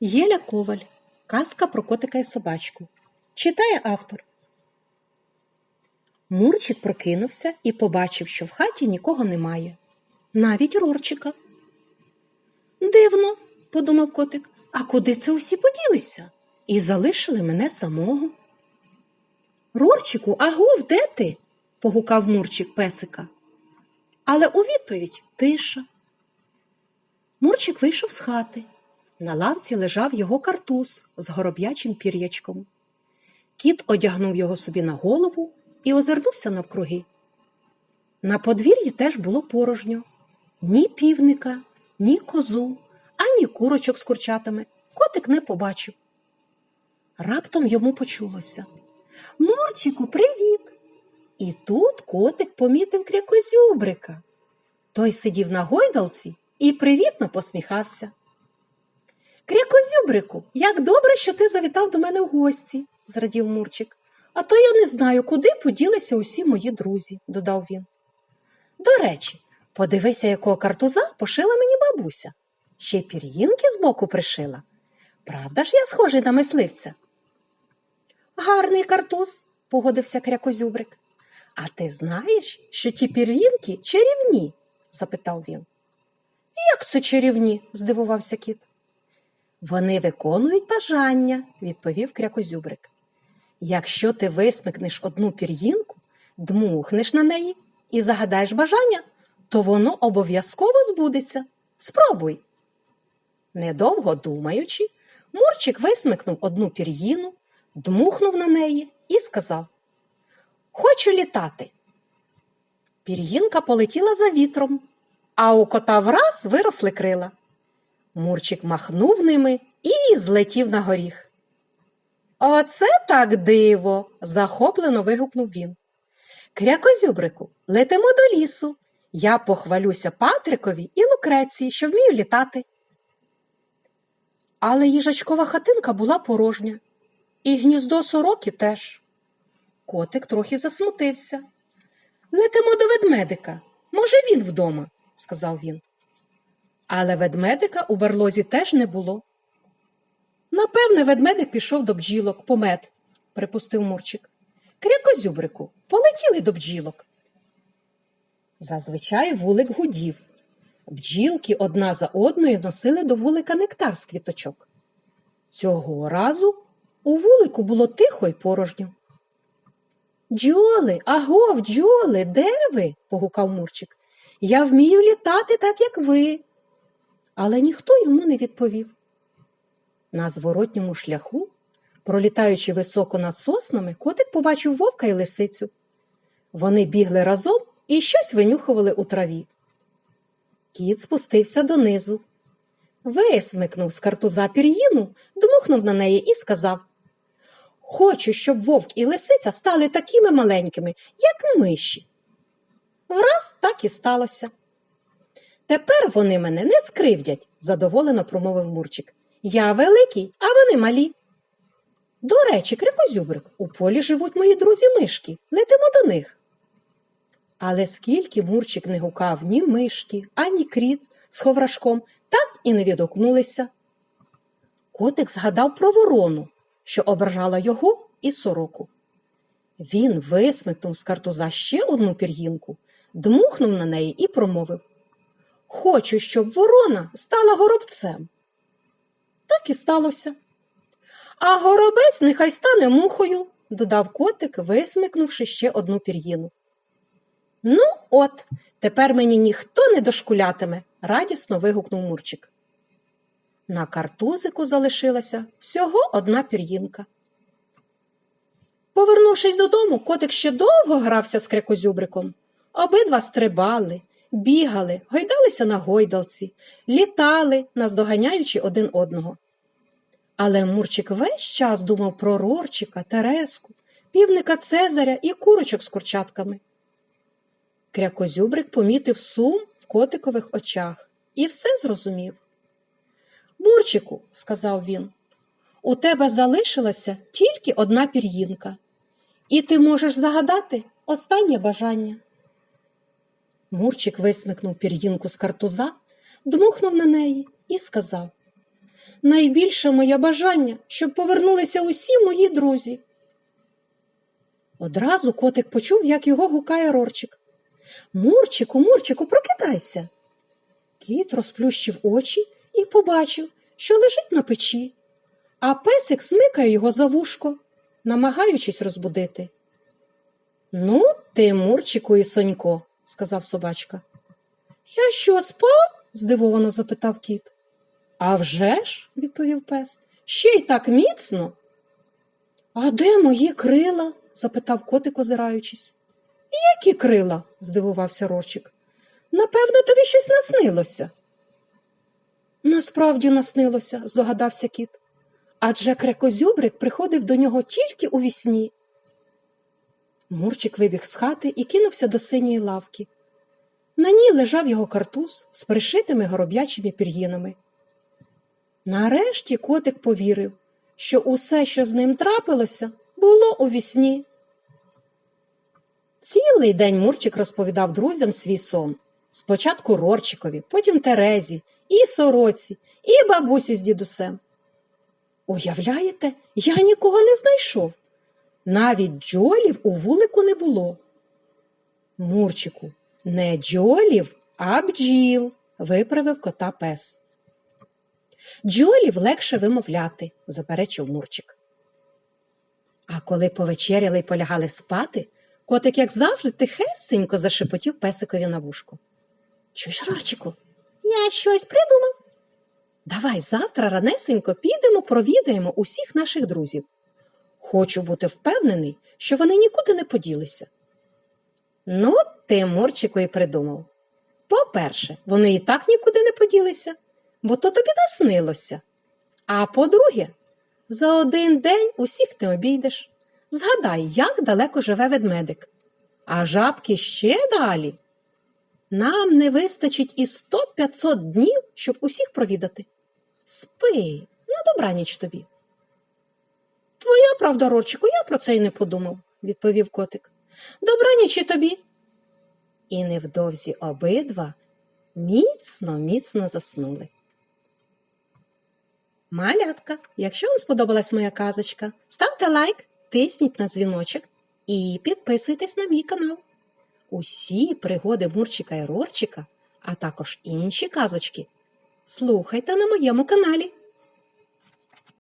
Єля Коваль. Казка про котика і собачку. Читає автор. Мурчик прокинувся і побачив, що в хаті нікого немає. Навіть Рорчика. Дивно, подумав котик, а куди це усі поділися? І залишили мене самого. Рорчику, агов, де ти? погукав Мурчик песика. Але у відповідь тиша. Мурчик вийшов з хати. На лавці лежав його картуз з гороб'ячим пір'ячком. Кіт одягнув його собі на голову і озирнувся навкруги. На подвір'ї теж було порожньо ні півника, ні козу, ані курочок з курчатами. Котик не побачив. Раптом йому почулося Мурчику, привіт! І тут котик помітив крякозюбрика. Той сидів на гойдалці і привітно посміхався. Крякозюбрику, як добре, що ти завітав до мене в гості, зрадів Мурчик. А то я не знаю, куди поділися усі мої друзі, додав він. До речі, подивися, якого картуза пошила мені бабуся. Ще й пір'їнки збоку пришила. Правда ж я схожий на мисливця? Гарний картуз, погодився крякозюбрик. А ти знаєш, що ті пір'їнки чарівні? запитав він. Як це чарівні? здивувався кіт. Вони виконують бажання, відповів крякозюбрик. Якщо ти висмикнеш одну пір'їнку, дмухнеш на неї і загадаєш бажання, то воно обов'язково збудеться. Спробуй. Недовго думаючи, Мурчик висмикнув одну пір'їну, дмухнув на неї і сказав Хочу літати. Пір'їнка полетіла за вітром, а у кота враз виросли крила. Мурчик махнув ними і злетів на горіх. Оце так диво. захоплено вигукнув він. Крякозюбрику, летимо до лісу. Я похвалюся Патрикові і Лукреції, що вмію літати. Але їжачкова хатинка була порожня, і гніздо сороки теж. Котик трохи засмутився. Летимо до ведмедика. Може, він вдома, сказав він. Але ведмедика у барлозі теж не було. Напевне, ведмедик пішов до бджілок по мед, припустив Мурчик. Крякозюбрику, полетіли до бджілок. Зазвичай вулик гудів. Бджілки одна за одною носили до вулика нектар з квіточок. Цього разу у вулику було тихо й порожньо. Джоли, агов, джоли, де ви? погукав Мурчик. Я вмію літати так, як ви. Але ніхто йому не відповів. На зворотньому шляху, пролітаючи високо над соснами, котик побачив вовка і лисицю. Вони бігли разом і щось винюхували у траві. Кіт спустився донизу. Висмикнув з картуза пір'їну, дмухнув на неї і сказав Хочу, щоб вовк і лисиця стали такими маленькими, як миші. Враз так і сталося. Тепер вони мене не скривдять, задоволено промовив Мурчик. Я великий, а вони малі. До речі, крикозюбрик, у полі живуть мої друзі мишки. Летимо до них. Але скільки Мурчик не гукав ні мишки, ані кріц з ховрашком, так і не відокнулися. Котик згадав про ворону, що ображала його і сороку. Він висмикнув з картуза ще одну пір'їнку, дмухнув на неї і промовив Хочу, щоб ворона стала горобцем. Так і сталося. А горобець нехай стане мухою, додав котик, висмикнувши ще одну пір'їну. Ну, от, тепер мені ніхто не дошкулятиме, радісно вигукнув Мурчик. На картузику залишилася всього одна пір'їнка. Повернувшись додому, котик ще довго грався з крикозюбриком. Обидва стрибали, бігали, гойдалися на гойдалці, літали, наздоганяючи один одного. Але Мурчик весь час думав про Рорчика, Тереску, півника Цезаря і курочок з курчатками. Крякозюбрик помітив сум в котикових очах і все зрозумів. Мурчику, сказав він, у тебе залишилася тільки одна пір'їнка, і ти можеш загадати останнє бажання. Мурчик висмикнув пір'їнку з картуза, дмухнув на неї і сказав найбільше моє бажання, щоб повернулися усі мої друзі. Одразу котик почув, як його гукає Рорчик. Мурчику, Мурчику, прокидайся. Кіт розплющив очі і побачив, що лежить на печі, а песик смикає його за вушко, намагаючись розбудити. Ну, ти, Мурчику і Сонько, сказав собачка. Я що, спав? здивовано запитав кіт. «А вже ж», – відповів пес, ще й так міцно. А де мої крила? запитав котик, озираючись. Які крила? здивувався Рорчик. Напевно, тобі щось наснилося. Насправді наснилося, здогадався кіт. Адже крекозюбрик приходив до нього тільки у вісні. Мурчик вибіг з хати і кинувся до синьої лавки. На ній лежав його картуз з пришитими гороб'ячими пір'їнами. Нарешті котик повірив, що усе, що з ним трапилося, було у вісні. Цілий день Мурчик розповідав друзям свій сон. Спочатку Рорчикові, потім Терезі, і сороці, і бабусі з дідусем. Уявляєте, я нікого не знайшов. Навіть джолів у вулику не було. Мурчику, не джолів, а бджіл, виправив кота пес. Джолів легше вимовляти, заперечив Мурчик. А коли повечеряли й полягали спати, котик, як завжди, тихесенько зашепотів песикові на вушку. Чуєш, Рорчику, я щось придумав. Давай завтра ранесенько підемо, провідаємо усіх наших друзів. Хочу бути впевнений, що вони нікуди не поділися. Ну, ти, Мурчику, і придумав. По-перше, вони і так нікуди не поділися, бо то тобі наснилося. А по-друге, за один день усіх ти обійдеш. Згадай, як далеко живе ведмедик. А жабки ще далі. Нам не вистачить і сто п'ятсот днів, щоб усіх провідати. Спи, на добраніч тобі. Правда, Рорчику, я про це й не подумав, відповів котик. Добраніч і тобі. І невдовзі обидва міцно, міцно заснули. Малятка, якщо вам сподобалась моя казочка, ставте лайк, тисніть на дзвіночок і підписуйтесь на мій канал. Усі пригоди Мурчика і Рорчика, а також інші казочки, слухайте на моєму каналі.